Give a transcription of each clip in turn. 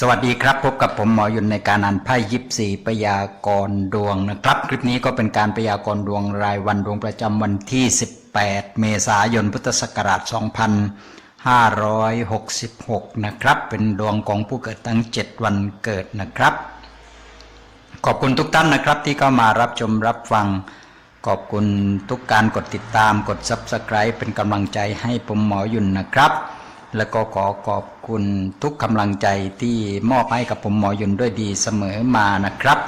สวัสดีครับ พบกับผมหมอยุนในการอ่านไพ่ยิปซีพยากรณ์ดวงนะครับ คลิปนี้ก็เป็นการพยากรณ์ดวงรายวันดวงประจำวันที่ 18 เมษายนพุทธศักราช 2566 นะครับ เป็นดวงของผู้เกิดตั้ง 7 วันเกิดนะครับ ขอบคุณทุกท่านนะครับที่เข้ามารับชมรับฟัง ขอบคุณทุกการกดติดตามกด Subscribe เป็นกำลังใจให้ผมหมอยุนนะครับ แล้วก็ขอขอบคุณทุกกำลังใจที่มอบให้กับผมหมอยุนด้วยดีเสมอมานะครับ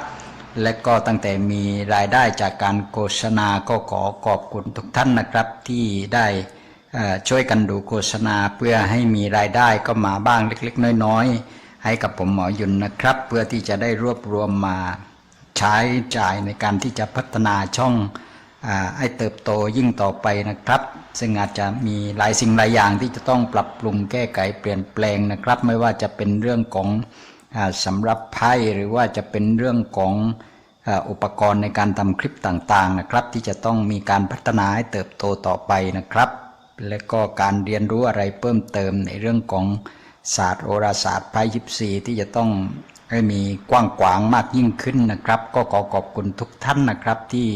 และก็ตั้งแต่มีรายได้จากการโฆษณาก็ขอขอบคุณทุกท่านนะครับ ที่ได้ช่วยกันดูโฆษณาเพื่อให้มีรายได้ก็มาบ้างเล็ก ๆ น้อย ๆ ให้กับผมหมอยุนนะครับ เพื่อที่จะได้รวบรวมมาใช้จ่ายในการที่จะพัฒนาช่องอให้เติบโตยิ่งต่อไปนะครับ ซึ่งอาจจะมีหลายสิ่งหลายอย่างที่จะต้องปรับปรุงแก้ไขเปลี่ยนแปลงนะครับ ไม่ว่าจะเป็นเรื่องของอสำหรับไพ่หรือว่าจะเป็นเรื่องของอุปกรณ์ในการทำคลิปต่างๆนะครับ ที่จะต้องมีการพัฒนาให้เติบโตต่อไปนะครับ และก็การเรียนรู้อะไรเพิ่มเติมในเรื่องของศาสตร์โหราศาสตร์ไพ่ยิปซีที่จะต้องให้มีกว้างขวางมากยิ่งขึ้นนะครับ ก็ขอขอบคุณทุกท่านนะครับที่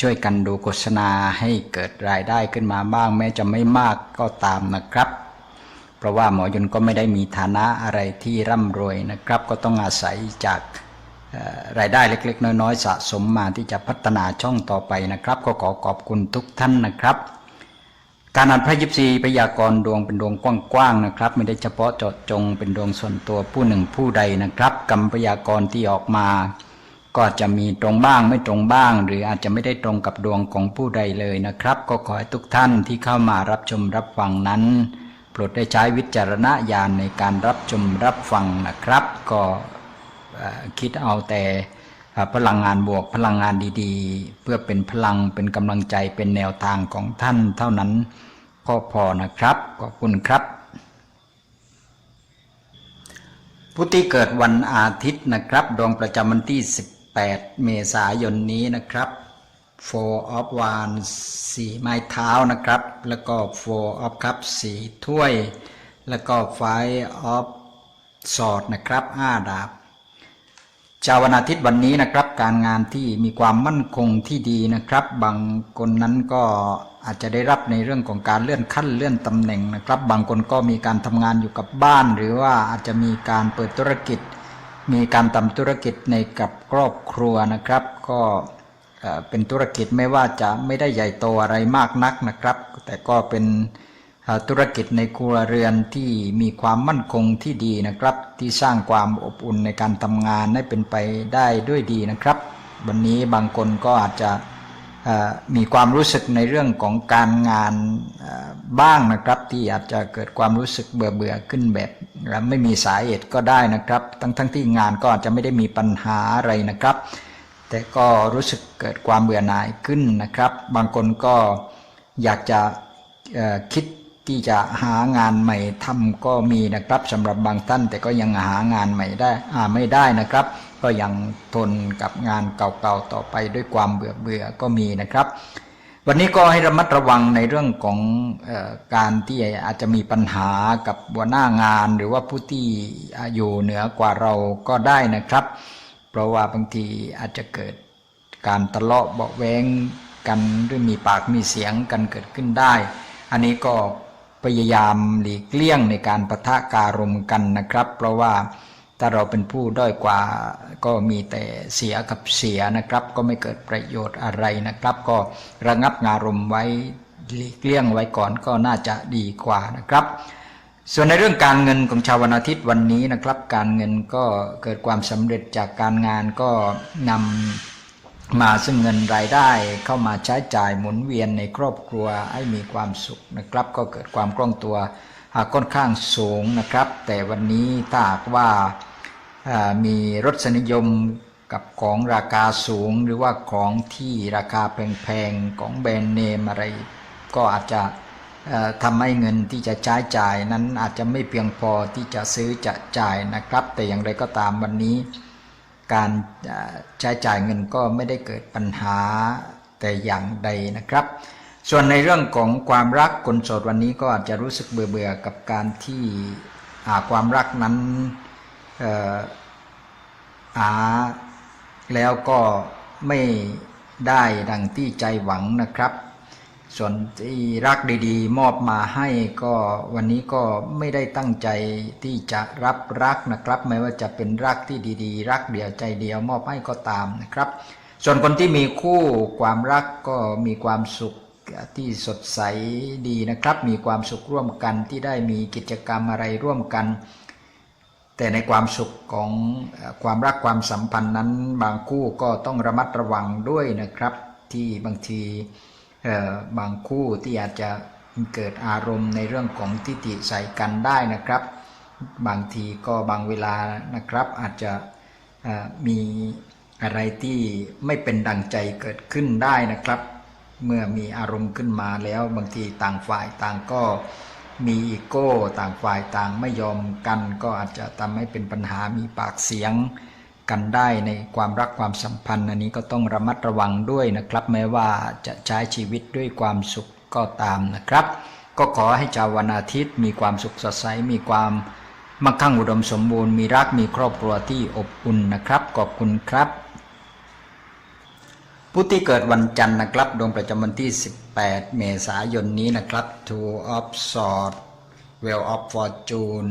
ช่วยกันดูโฆษณาให้เกิดรายได้ขึ้นมาบ้าง แม้จะไม่มากก็ตามนะครับ เพราะว่าหมอยนก็ไม่ได้มีฐานะอะไรที่ร่ำรวยนะครับ ก็ต้องอาศัยจากรายได้เล็ก ๆ น้อย ๆ สะสมมาที่จะพัฒนาช่องต่อไปนะครับ ก็ขอขอบคุณทุกท่านนะครับ การอ่านไพ่ยิปซีพยากรณ์ดวงเป็นดวงกว้างๆนะครับ ไม่ได้เฉพาะเจาะจงเป็นดวงส่วนตัวผู้หนึ่งผู้ใดนะครับกรรมพยากรณ์ที่ออกมา ก็จะมีตรงบ้างไม่ตรงบ้าง หรืออาจจะไม่ได้ตรงกับดวงของผู้ใดเลยนะครับ ก็ขอให้ทุกท่านที่เข้ามารับชมรับฟังนั้นโปรดได้ใช้วิจารณญาณในการรับชมรับฟังนะครับ ก็คิดเอาแต่พลังงานบวกพลังงานดีๆ เพื่อเป็นพลังเป็นกำลังใจเป็นแนวทางของท่านเท่านั้นก็พอนะครับขอบคุณครับ ผู้ที่เกิดวันอาทิตย์นะครับดวงประจำวันที่ 8 เมษายนนี้นะครับ Four of Wands สีไม้เท้านะครับ แล้วก็ Four of Cups สีถ้วย แล้วก็ Five of Swords นะครับห้าดาบชาววันอาทิตย์วันนี้นะครับ การงานที่มีความมั่นคงที่ดีนะครับ บางคนนั้นก็อาจจะได้รับในเรื่องของการเลื่อนขั้นเลื่อนตำแหน่งนะครับ บางคนก็มีการทำงานอยู่กับบ้าน หรือว่าอาจจะมีการเปิดธุรกิจ มีการทำธุรกิจในกับครอบครัวนะครับ ก็เป็นธุรกิจไม่ว่าจะไม่ได้ใหญ่โตอะไรมากนักนะครับ แต่ก็เป็นธุรกิจในครัวเรือนที่มีความมั่นคงที่ดีนะครับ ที่สร้างความอบอุ่นในการทำงานให้เป็นไปได้ด้วยดีนะครับ วันนี้บางคนก็อาจจะ มีความรู้สึกในเรื่องของการงานบ้างนะครับ ที่อาจจะเกิดความรู้สึกเบื่อเบื่อขึ้นแบบไม่มีสาเหตุก็ได้นะครับ ทั้งทั้งที่งานก็อาจจะไม่ได้มีปัญหาอะไรนะครับ แต่ก็รู้สึกเกิดความเบื่อหน่ายขึ้นนะครับ บางคนก็อยากจะคิดที่จะหางานใหม่ทำก็มีนะครับสำหรับบางท่านแต่ก็ยังหางานใหม่ได้อ่าไม่ได้นะครับ ก็ยังทนกับงานเก่าๆต่อไปด้วยความเบื่อเบื่อก็มีนะครับ วันนี้ก็ให้ระมัดระวังในเรื่องของออการที่อาจจะมีปัญหากับหัวหน้างาน หรือว่าผู้ที่อยู่เหนือกว่าเราก็ได้นะครับ เพราะว่าบางทีอาจจะเกิดการทะเลาะเบาแวงกันหรือมีปากมีเสียงกันเกิดขึ้นได้ อันนี้ก็พยายามหลีกเลี่ยงในการประทะการมกันนะครับ เพราะว่า ถ้าเราเป็นผู้ด้อยกว่าก็มีแต่เสียกับเสียนะครับ ก็ไม่เกิดประโยชน์อะไรนะครับ ก็ระงับงารมไว้หลีกเลี่ยงไว้ก่อนก็น่าจะดีกว่านะครับ ส่วนในเรื่องการเงินของชาววันอาทิตย์วันนี้นะครับ การเงินก็เกิดความสำเร็จจากการงานก็นำมาซึ่งเงินรายได้เข้ามาใช้จ่ายหมุนเวียนในครอบครัวให้มีความสุขนะครับ ก็เกิดความคล่องตัวอ่าค่อนข้างสูงนะครับ แต่วันนี้ถ้าหากว่า มีรสนิยมกับของราคาสูงหรือว่าของที่ราคาแพงๆ ของแบรนด์เนมอะไร ก็อาจจะทำให้เงินที่จะใช้จ่ายนั้นอาจจะไม่เพียงพอที่จะซื้อจะจ่ายนะครับ แต่อย่างไรก็ตามวันนี้ การใช้จ่ายเงินก็ไม่ได้เกิดปัญหาแต่อย่างใดนะครับ ส่วนในเรื่องของความรักคนโสดวันนี้ก็อาจจะรู้สึกเบื่อเบื่อๆกับการที่ความรักนั้น อ่อหาแล้วก็ไม่ได้ดังที่ใจหวังนะครับ ส่วนที่รักดีๆ มอบมาให้ก็วันนี้ก็ไม่ได้ตั้งใจที่จะรับรักนะครับ ไม่ว่าจะเป็นรักที่ดีๆ รักเดียวใจเดียวมอบให้ก็ตามนะครับ ส่วนคนที่มีคู่ความรักก็มีความสุขที่สดใสดีนะครับ มีความสุขร่วมกันที่ได้มีกิจกรรมอะไรร่วมกัน แต่ในความสุขของความรักความสัมพันธ์นั้น บางคู่ก็ต้องระมัดระวังด้วยนะครับ ที่บางทีบางคู่ที่อาจจะเกิดอารมณ์ในเรื่องของทิฏฐิใส่กันได้นะครับ บางทีก็บางเวลานะครับ อาจจะมีอะไรที่ไม่เป็นดังใจเกิดขึ้นได้นะครับ เมื่อมีอารมณ์ขึ้นมาแล้วบางทีต่างฝ่ายต่างก็ มีอีโก้ต่างฝ่ายต่างไม่ยอมกัน ก็อาจจะทำให้เป็นปัญหามีปากเสียงกันได้ในความรักความสัมพันธ์ อันนี้ก็ต้องระมัดระวังด้วยนะครับ แม้ว่าจะใช้ชีวิตด้วยความสุขก็ตามนะครับ ก็ขอให้ชาววันอาทิตย์มีความสุขสดใสมีความมั่งคั่งอุดมสมบูรณ์มีรักมีครอบครัวที่อบอุ่นนะครับขอบคุณครับ ผู้ที่เกิดวันจันทร์นะครับ ดวงประจำวันที่ 18 เมษายนนี้นะครับ Two of Swords Well of Fortune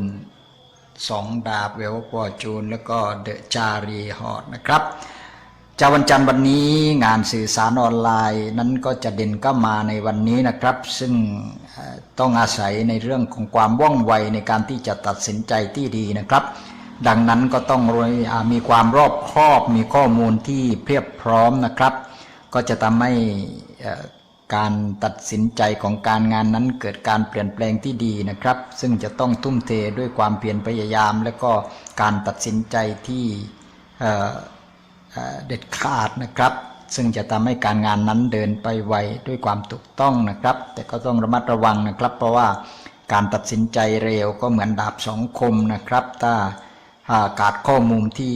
สองดาบ Well of Fortune แล้วก็ The Chariot นะครับจาวันจันทร์วันนี้งานสื่อสารออนไลน์นั้นก็จะเด่นก็มาในวันนี้นะครับ ซึ่งต้องอาศัยในเรื่องของความว่องไวในการที่จะตัดสินใจที่ดีนะครับ ดังนั้นก็ต้องมีความรอบคอบมีข้อมูลที่เพียบพร้อมนะครับ ก็จะทำให้การตัดสินใจของการงานนั้นเกิดการเปลี่ยนแปลงที่ดีนะครับ ซึ่งจะต้องทุ่มเทด้วยความเพียรพยายาม และก็การตัดสินใจที่เเเด็ดขาดนะครับ ซึ่งจะทำให้การงานนั้นเดินไปไวด้วยความถูกต้องนะครับ แต่ก็ต้องระมัดระวังนะครับ เพราะว่าการตัดสินใจเร็วก็เหมือนดาบสองคมนะครับ ถ้าอ่าขาดข้อมูลที่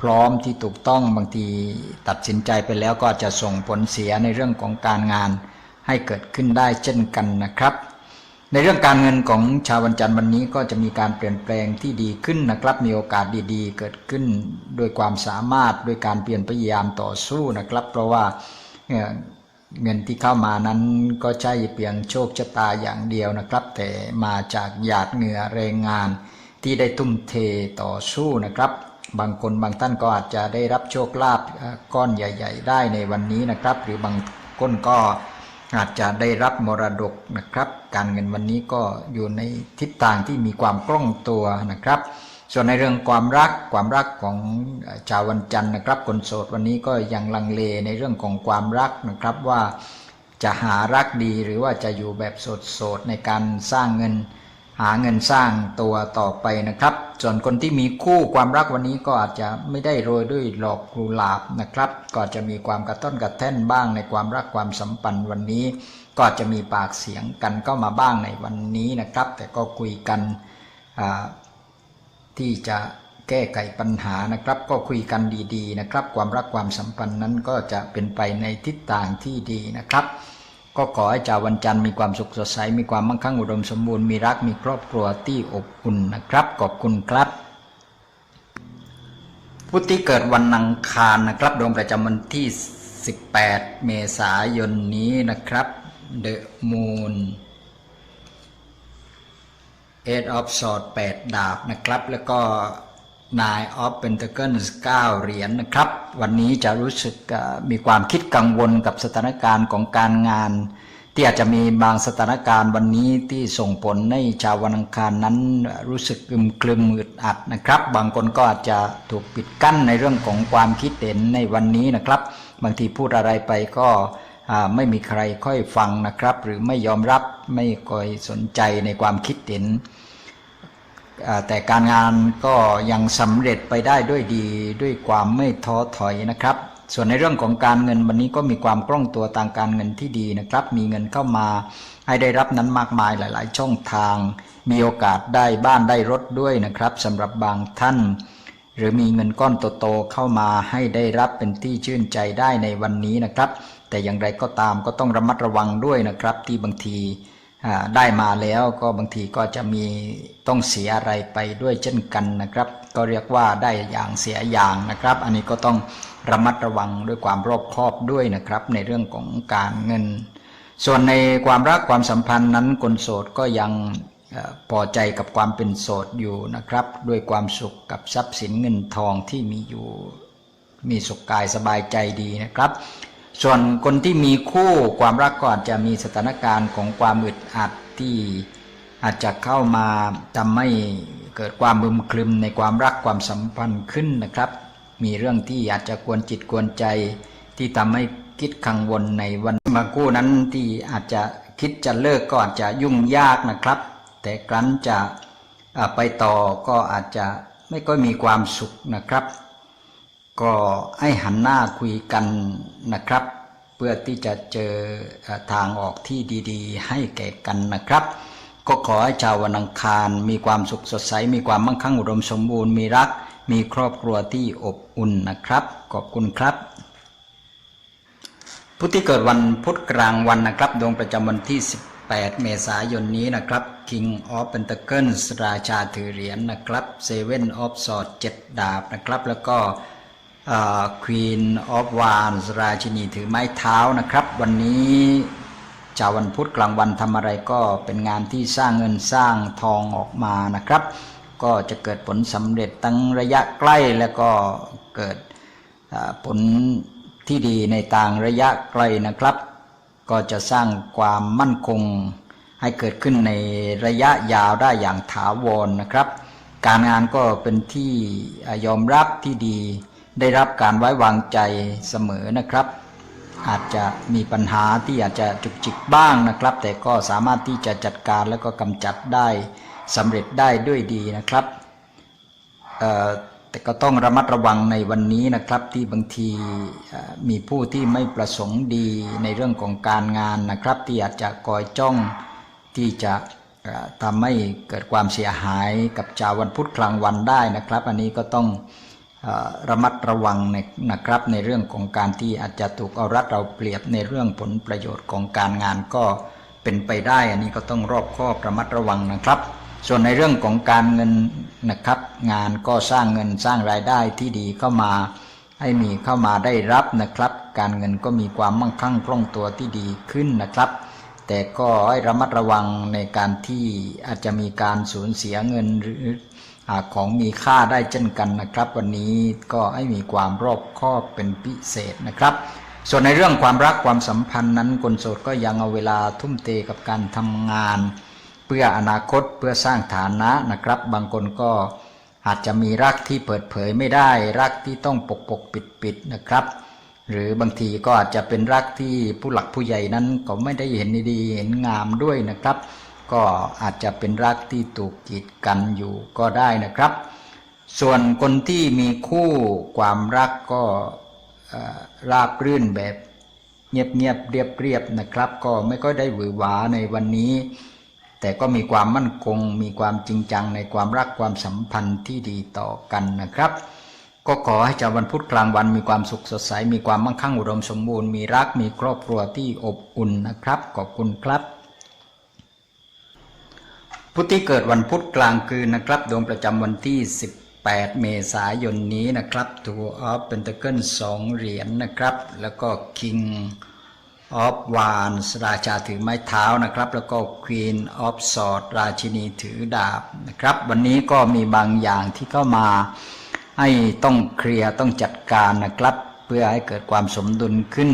พร้อมที่ถูกต้องบางทีตัดสินใจไปแล้วก็จะส่งผลเสียในเรื่องของการงาน ให้เกิดขึ้นได้เช่นกันนะครับ ในเรื่องการเงินของชาววันจันทร์วันนี้ก็จะมีการเปลี่ยนแปลงที่ดีขึ้นนะครับ มีโอกาสดีๆ เกิดขึ้นด้วยความสามารถด้วยการเปลี่ยนพยายามต่อสู้นะครับ เพราะว่าเเงินที่เข้ามานั้นก็ใช่เพียงโชคชะตาอย่างเดียวนะครับ แต่มาจากหยาดเหงื่อแรงงานที่ได้ทุ่มเทต่อสู้นะครับ บางคนบางท่านก็อาจจะได้รับโชคลาภก้อนใหญ่ ๆ ได้ในวันนี้นะครับ หรือบางคนก็อาจจะได้รับมรดกนะครับ การเงินวันนี้ก็อยู่ในทิศทางที่มีความคล่องตัวนะครับ ส่วนในเรื่องความรักความรักของชาววันจันทร์นะครับ คนโสดวันนี้ก็ยังลังเลในเรื่องของความรักนะครับว่าจะหารักดีหรือว่าจะอยู่แบบโสดๆในการสร้างเงิน หาเงินสร้างตัวต่อไปนะครับ ส่วนคนที่มีคู่ความรักวันนี้ก็อาจจะไม่ได้โรยด้วยหลอกกุหลาบนะครับ ก็จจะมีความกระต้นกระแท่นบ้างในความรักความสัมพันธ์วันนี้ ก็จจะมีปากเสียงกันก็มาบ้างในวันนี้นะครับ แต่ก็คุยกันที่จะแก้ไขปัญหานะครับ ก็คุยกันดีๆนะครับ ความรักความสัมพันธ์นั้นก็จะเป็นไปในทิศทางที่ดีนะครับ ก็ขอให้ชาววันจันทร์มีความสุขสดใส มีความมั่งคั่งอุดมสมบูรณ์ มีรัก มีครอบครัวที่อบอุ่นนะครับ ขอบคุณครับ ผู้ที่เกิดวันอังคารนะครับ ดวงประจำวันที่ 18 เมษายนนี้นะครับ The Moon Eight of Swords 8ดาบนะครับ แล้วก็ Nine of Pentacles 9เหรียญนะครับ วันนี้จะรู้สึกมีความคิดกังวลกับสถานการณ์ของการงาน ที่อาจจะมีบางสถานการณ์วันนี้ที่ส่งผลให้ชาววันอังคารนั้นรู้สึกอึมครึมอึดอัดนะครับ บางคนก็อาจจะถูกปิดกั้นในเรื่องของความคิดเห็นในวันนี้นะครับ บางทีพูดอะไรไปก็ไม่มีใครค่อยฟังนะครับ หรือไม่ยอมรับไม่ค่อยสนใจในความคิดเห็น แต่การงานก็ยังสำเร็จไปได้ด้วยดีด้วยความไม่ท้อถอยนะครับ ส่วนในเรื่องของการเงินวันนี้ก็มีความคล่องตัวทางการเงินที่ดีนะครับ มีเงินเข้ามาให้ได้รับนั้นมากมายหลาย ๆ ช่องทาง มีโอกาสได้บ้านได้รถด้วยนะครับสำหรับบางท่าน หรือมีเงินก้อนโตๆเข้ามาให้ได้รับเป็นที่ชื่นใจได้ในวันนี้นะครับ แต่อย่างไรก็ตามก็ต้องระมัดระวังด้วยนะครับที่บางที ได้มาแล้วก็บางทีก็จะมีต้องเสียอะไรไปด้วยเช่นกันนะครับ ก็เรียกว่าได้อย่างเสียอย่างนะครับ อันนี้ก็ต้องระมัดระวังด้วยความรอบคอบด้วยนะครับ ในเรื่องของการเงิน ส่วนในความรักความสัมพันธ์นั้นคนโสดก็ยังพอใจกับความเป็นโสดอยู่นะครับ ด้วยความสุขกับทรัพย์สินเงินทองที่มีอยู่ มีสุขกายสบายใจดีนะครับ ส่วนคนที่มีคู่ความรักก็อาจจะมีสถานการณ์ของความอึดอัดที่อาจจะเข้ามาทำให้เกิดความบึมคลึมในความรักความสัมพันธ์ขึ้นนะครับ มีเรื่องที่อาจจะกวนจิตกวนใจ ที่ทำให้คิดกังวลในวันมาคู่นั้นที่อาจจะคิดจะเลิกก็อาจจะยุ่งยากนะครับ แต่ครั้นจะไปต่อก็อาจจะไม่ค่อยมีความสุขนะครับ ก็ให้หันหน้าคุยกันนะครับ เพื่อที่จะเจอทางออกที่ดีๆ ให้แก่กันนะครับ ก็ขอให้ชาววันอังคารมีความสุขสดใส มีความมั่งคั่งอุดมสมบูรณ์มีรัก มีครอบครัวที่อบอุ่นนะครับ ขอบคุณครับ ผู้ที่เกิดวันพุธกลางวันนะครับ ดวงประจำวันที่18เมษายนนี้นะครับ King of Pentacles ราชาถือเหรียญนะครับ Seven of Swords 7ดาบนะครับ แล้วก็ ควีนออฟวานราชินีถือไม้เท้านะครับ วันนี้ชาววันพุธกลางวันทำอะไรก็เป็นงานที่สร้างเงินสร้างทองออกมานะครับ ก็จะเกิดผลสำเร็จตั้งระยะใกล้แล้วก็เกิดผลที่ดีในต่างระยะไกลนะครับ ก็จะสร้างความมั่นคงให้เกิดขึ้นในระยะยาวได้อย่างถาวรนะครับ การงานก็เป็นที่ยอมรับที่ดี ได้รับการไว้วางใจเสมอนะครับ อาจจะมีปัญหาที่อาจจะจุกจิกบ้างนะครับ แต่ก็สามารถที่จะจัดการแล้วก็กำจัดได้สำเร็จได้ด้วยดีนะครับแต่ก็ต้องระมัดระวังในวันนี้นะครับที่บางทีมีผู้ที่ไม่ประสงค์ดีในเรื่องของการงานนะครับ ที่อาจจะคอยจ้องที่จะทำให้เกิดความเสียหายกับชาววันพุธกลางวันได้นะครับ อันนี้ก็ต้อง ระมัดระวังในนะครับในเรื่องของการที่อาจจะถูกเอารัดเราเปรียบในเรื่องผลประโยชน์ของการงานก็เป็นไปได้ อันนี้ก็ต้องรอบคอบระมัดระวังนะครับ ส่วนในเรื่องของการเงินนะครับ งานก็สร้างเงินสร้างรายได้ที่ดีเข้ามาให้มีเข้ามาได้รับนะครับ การเงินก็มีความมั่งคั่งคล่องตัวที่ดีขึ้นนะครับ แต่ก็ให้ระมัดระวังในการที่อาจจะมีการสูญเสียเงินหรือ อาของมีค่าได้เช่นกันนะครับ วันนี้ก็ให้มีความรอบคอบเป็นพิเศษนะครับ ส่วนในเรื่องความรักความสัมพันธ์นั้นคนโสดก็ยังเอาเวลาทุ่มเทกับการทำงาน เพื่ออนาคตเพื่อสร้างฐานะนะครับ บางคนก็อาจจะมีรักที่เปิดเผยไม่ได้ รักที่ต้องปกปกปิดปิดนะครับ หรือบางทีก็อาจจะเป็นรักที่ผู้หลักผู้ใหญ่นั้นก็ไม่ได้เห็นดีเห็นงามด้วยนะครับ ก็อาจจะเป็นรักที่ถูกกีดกันอยู่ก็ได้นะครับ ส่วนคนที่มีคู่ความรักก็ราบรื่นแบบเงียบๆเรียบๆนะครับ ก็ไม่ก็ได้หวือหวาในวันนี้ แต่ก็มีความมั่นคง มีความจริงจังในความรักความสัมพันธ์ที่ดีต่อกันนะครับ ก็ขอให้ชาววันพุธกลางวันมีความสุขสดใส มีความมั่งคั่งอุดมสมบูรณ์ มีรักมีครอบครัวที่อบอุ่นนะครับ ขอบคุณครับ ผู้ที่เกิดวันพุธกลางคืนนะครับ ดวงประจำวันที่ 18 เมษายนนี้นะครับ Two of Pentacles สองเหรียญนะครับ แล้วก็ King of Wands ราชาถือไม้เท้านะครับ แล้วก็ Queen of Swords ราชินีถือดาบนะครับ วันนี้ก็มีบางอย่างที่เข้ามาให้ต้องเคลียร์ต้องจัดการนะครับ เพื่อให้เกิดความสมดุลขึ้น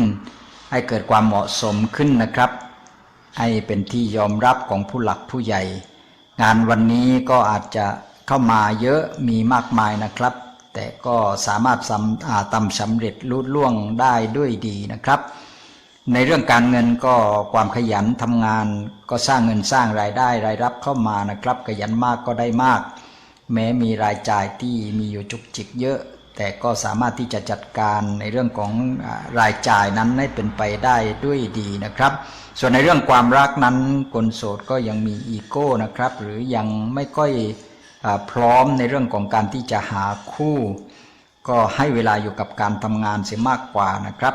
ให้เกิดความเหมาะสมขึ้นนะครับ ให้เป็นที่ยอมรับของผู้หลักผู้ใหญ่ งานวันนี้ก็อาจจะเข้ามาเยอะมีมากมายนะครับ แต่ก็สามารถทำทำสำเร็จลุล่วงได้ด้วยดีนะครับ ในเรื่องการเงินก็ความขยันทำงาน ก็สร้างเงินสร้างรายได้รายรับเข้ามานะครับ ขยันมากก็ได้มาก แม้มีรายจ่ายที่มีอยู่จุกจิกเยอะ แต่ก็สามารถที่จะจัดการในเรื่องของรายจ่ายนั้นให้เป็นไปได้ด้วยดีนะครับ ส่วนในเรื่องความรักนั้นคนโสดก็ยังมีอีโก้นะครับ หรือยังไม่ค่อยอพร้อมในเรื่องของการที่จะหาคู่ ก็ให้เวลาอยู่กับการทำงานเสียมากกว่านะครับ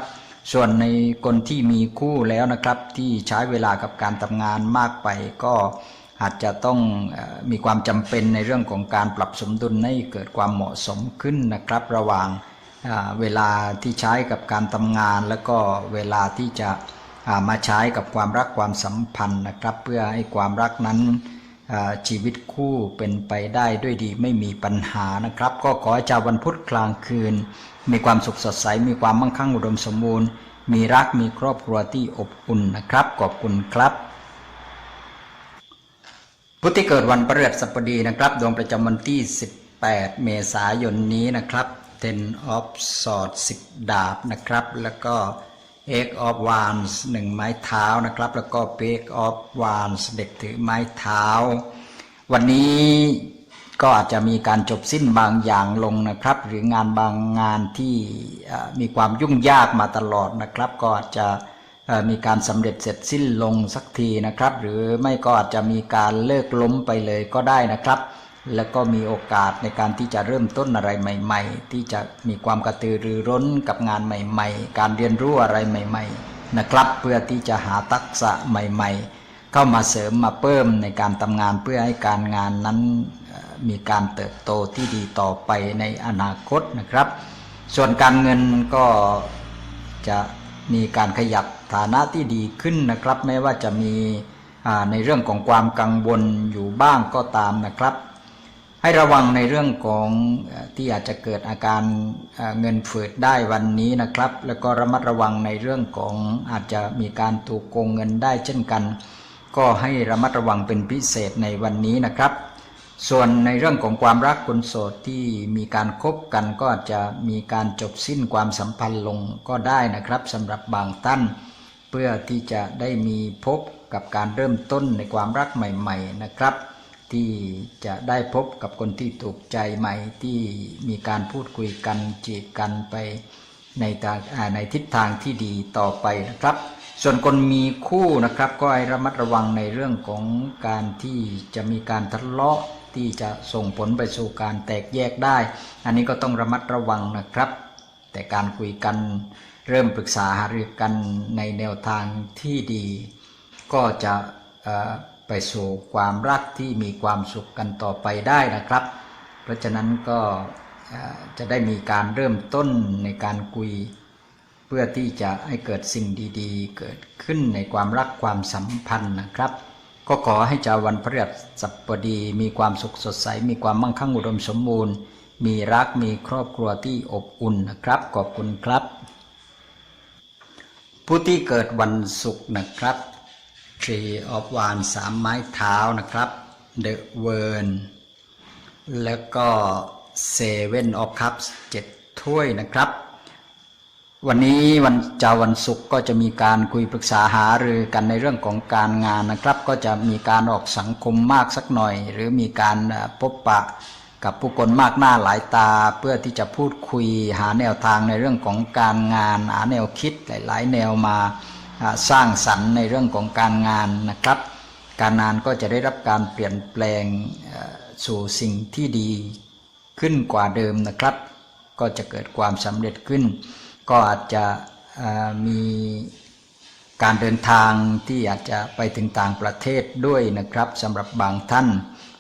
ส่วนในคนที่มีคู่แล้วนะครับที่ใช้เวลากับการทำงานมากไปก็ อาจจะต้องมีความจำเป็นในเรื่องของการปรับสมดุลให้เกิดความเหมาะสมขึ้นนะครับ ระหว่างเวลาที่ใช้กับการทำงาน แล้วก็เวลาที่จะมาใช้กับความรักความสัมพันธ์นะครับ เพื่อให้ความรักนั้นชีวิตคู่เป็นไปได้ด้วยดีไม่มีปัญหานะครับ ก็ขอให้ชาววันพุธกลางคืน มีความสุขสดใส มีความมั่งคั่งอุดมสมบูรณ์ มีรักมีครอบครัวที่อบอุ่นนะครับ ขอบคุณครับ ผู้ที่เกิดวันพฤหัสบดีนะครับ ดวงประจำวันที่ 18 เมษายนนี้นะครับ Ten of Swords 10 ดาบนะครับ แล้วก็ Eight of Wands หนึ่งไม้เท้านะครับ แล้วก็ Page of Wands เด็กถือไม้เท้า วันนี้ก็อาจจะมีการจบสิ้นบางอย่างลงนะครับ หรืองานบางงานที่มีความยุ่งยากมาตลอดนะครับ ก็อาจจะ มีการสำเร็จเสร็จสิ้นลงสักทีนะครับ หรือไม่ก็อาจจะมีการเลิกล้มไปเลยก็ได้นะครับ แล้วก็มีโอกาสในการที่จะเริ่มต้นอะไรใหม่ ๆ ที่จะมีความกระตือรือร้นกับงานใหม่ ๆ การเรียนรู้อะไรใหม่ ๆ นะครับ เพื่อที่จะหาทักษะใหม่ ๆ เข้ามาเสริมมาเพิ่มในการทำงานเพื่อให้การงานนั้นมีการเติบโตที่ดีต่อไปในอนาคตนะครับ ส่วนการเงินก็จะมีการขยับ ฐานะที่ดีขึ้นนะครับแม้ว่าจะมีในเรื่องของความกังวลอยู่บ้างก็ตามนะครับ ให้ระวังในเรื่องของที่อาจจะเกิดอาการเงินฝืดได้วันนี้นะครับ แล้วก็ระมัดระวังในเรื่องของอาจจะมีการถูกโกงเงินได้เช่นกัน ก็ให้ระมัดระวังเป็นพิเศษในวันนี้นะครับ ส่วนในเรื่องของความรักคนโสดที่มีการคบกันก็อาจจะมีการจบสิ้นความสัมพันธ์ลงก็ได้นะครับสำหรับบางท่าน พื่อที่จะได้มีพบกับการเริ่มต้นในความรักใหม่ ๆนะครับ ที่จะได้พบกับคนที่ถูกใจใหม่ที่มีการพูดคุยกันจีบกันไปในทางอ่าในทิศทางที่ดีต่อไปนะครับ ส่วนคนมีคู่นะครับ ก็ให้ระมัดระวังในเรื่องของการที่จะมีการทะเลาะที่จะส่งผลไปสู่การแตกแยกได้ อันนี้ก็ต้องระมัดระวังนะครับ แต่การคุยกัน เริ่มปรึกษาหารือกันในแนวทางที่ดี ก็จะไปสู่ความรักที่มีความสุขกันต่อไปได้นะครับ เพราะฉะนั้นก็จะได้มีการเริ่มต้นในการคุย เพื่อที่จะให้เกิดสิ่งดีๆ เกิดขึ้นในความรักความสัมพันธ์นะครับ ก็ขอให้ชาววันพฤหัสบดีมีความสุขสดใส มีความมั่งคั่งอุดมสมบูรณ์ มีรักมีครอบครัวที่อบอุ่นนะครับ ขอบคุณครับ ผู้ที่เกิดวันศุกร์นะครับ Tree of Wands สามไม้เท้านะครับ The Wern แล้วก็ Seven of Cups เจ็ดถ้วยนะครับ วันนี้วันเจ้าวันศุกร์ก็จะมีการคุยปรึกษาหารือกันในเรื่องของการงานนะครับ ก็จะมีการออกสังคมมากสักหน่อย หรือมีการพบปะ กับผู้คนมากหน้าหลายตา เพื่อที่จะพูดคุยหาแนวทางในเรื่องของการงาน หาแนวคิดหลาย ๆ แนวมาสร้างสรรค์ในเรื่องของการงานนะครับ การงานก็จะได้รับการเปลี่ยนแปลงสู่สิ่งที่ดีขึ้นกว่าเดิมนะครับ ก็จะเกิดความสำเร็จขึ้น ก็อาจจะมีการเดินทางที่อาจจะไปถึงต่างประเทศด้วยนะครับสำหรับบางท่าน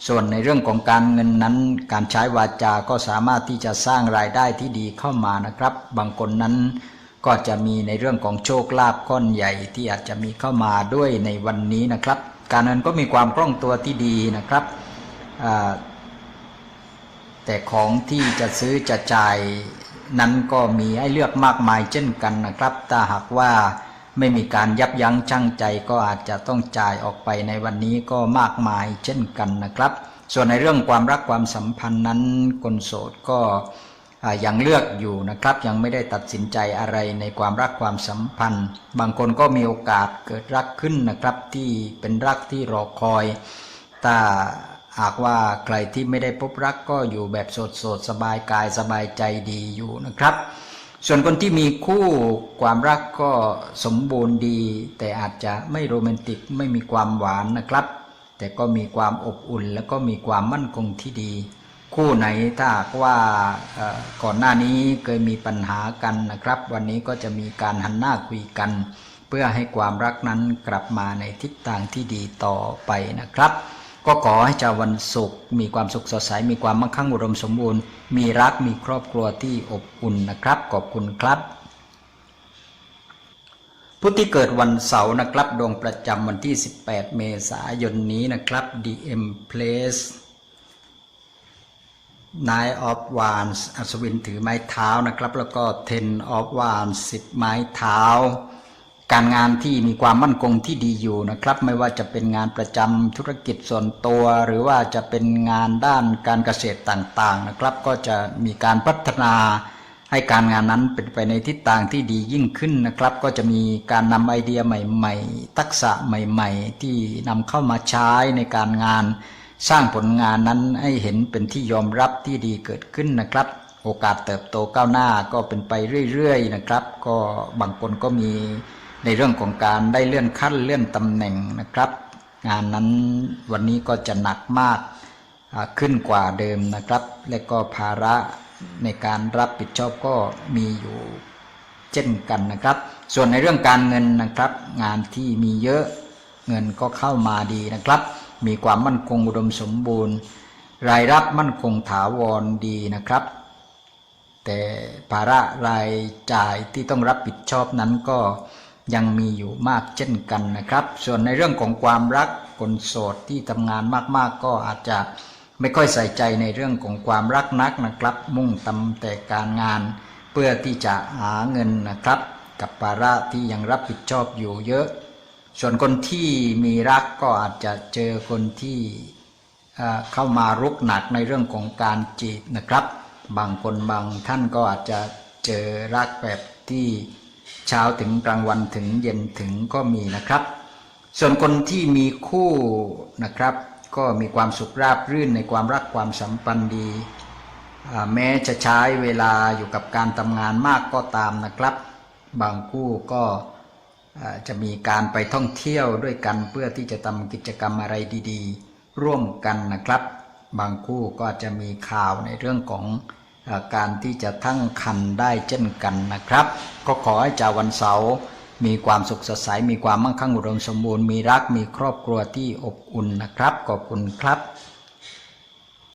ส่วนในเรื่องของการเงินนั้น การใช้วาจาก็สามารถที่จะสร้างรายได้ที่ดีเข้ามานะครับ บางคนนั้นก็จะมีในเรื่องของโชคลาภก้อนใหญ่ที่อาจจะมีเข้ามาด้วยในวันนี้นะครับ การเงินก็มีความคล่องตัวที่ดีนะครับ แต่ของที่จะซื้อจะจ่ายนั้นก็มีให้เลือกมากมายเช่นกันนะครับ ถ้าหากว่า ไม่มีการยับยั้งชั่งใจก็อาจจะต้องจ่ายออกไปในวันนี้ก็มากมายเช่นกันนะครับ ส่วนในเรื่องความรักความสัมพันธ์นั้นคนโสดก็ยังเลือกอยู่นะครับ ยังไม่ได้ตัดสินใจอะไรในความรักความสัมพันธ์ บางคนก็มีโอกาสเกิดรักขึ้นนะครับที่เป็นรักที่รอคอยถ้าหากว่าใครที่ไม่ได้พบรักก็อยู่แบบโสดโสดๆสบายกายสบายใจดีอยู่นะครับ ส่วนคนที่มีคู่ความรักก็สมบูรณ์ดี แต่อาจจะไม่โรแมนติกไม่มีความหวานนะครับ แต่ก็มีความอบอุ่น แล้วก็มีความมั่นคงที่ดี คู่ไหนถ้าว่าก่อนหน้านี้เคยมีปัญหากันนะครับ วันนี้ก็จะมีการหันหน้าคุยกัน เพื่อให้ความรักนั้นกลับมาในทิศทางที่ดีต่อไปนะครับ ก็ขอให้เจ้าวันศุกร์มีความสุขสดใส มีความมั่งคั่งอุดมสมบูรณ์ มีรักมีครอบครัวที่อบอุ่นนะครับ ขอบคุณครับผู้ที่เกิดวันเสาร์นะครับ ดวงประจำวันที่ 18 เมษายนนี้นะครับ DM Place Nine of Wands อัศวินถือไม้เท้านะครับ แล้วก็ Ten of Wands 10 ไม้เท้า การงานที่มีความมั่นคงที่ดีอยู่นะครับ ไม่ว่าจะเป็นงานประจำธุรกิจส่วนตัว หรือว่าจะเป็นงานด้านการเกษตรต่างๆนะครับ ก็จะมีการพัฒนาให้การงานนั้นเป็นไปในทิศทางที่ดียิ่งขึ้นนะครับ ก็จะมีการนำไอเดียใหม่ ๆ ทักษะใหม่ ๆ ที่นำเข้ามาใช้ในการงาน สร้างผลงานนั้นให้เห็นเป็นที่ยอมรับที่ดีเกิดขึ้นนะครับ โอกาสเติบโตก้าวหน้าก็เป็นไปเรื่อย ๆ นะครับ ก็บางคนก็มี ในเรื่องของการได้เลื่อนขั้นเลื่อนตำแหน่งนะครับ งานนั้นวันนี้ก็จะหนักมากขึ้นกว่าเดิมนะครับ และก็ภาระในการรับผิดชอบก็มีอยู่เช่นกันนะครับ ส่วนในเรื่องการเงินนะครับ งานที่มีเยอะเงินก็เข้ามาดีนะครับ มีความมั่นคงอุดมสมบูรณ์ รายรับมั่นคงถาวรดีนะครับ แต่ภาระรายจ่ายที่ต้องรับผิดชอบนั้นก็ ยังมีอยู่มากเช่นกันนะครับ ส่วนในเรื่องของความรักคนโสดที่ทำงานมากๆ ก็อาจจะไม่ค่อยใส่ใจในเรื่องของความรักนักนะครับ มุ่งตำแต่การงาน เพื่อที่จะหาเงินนะครับ กับภาระที่ยังรับผิดชอบอยู่เยอะ ส่วนคนที่มีรักก็อาจจะเจอคนที่เข้ามารุกหนักในเรื่องของการจีบนะครับ บางคนบางท่านก็อาจจะเจอรักแบบที่ เช้าถึงกลางวันถึงเย็นถึงก็มีนะครับ ส่วนคนที่มีคู่นะครับ ก็มีความสุขราบรื่นในความรักความสัมพันธ์ดี แม้จะใช้เวลาอยู่กับการทำงานมากก็ตามนะครับ บางคู่ก็จะมีการไปท่องเที่ยวด้วยกันเพื่อที่จะทำกิจกรรมอะไรดี ๆ ร่วมกันนะครับ บางคู่ก็จะมีข่าวในเรื่องของ การที่จะทั้งคันได้เช่นกันนะครับ ก็ขอให้เจ้าวันเสาร์มีความสุขสดใสมีความมั่งคั่งอุดมสมบูรณ์มีรักมีครอบครัวที่อบอุ่นนะครับขอบคุณครับ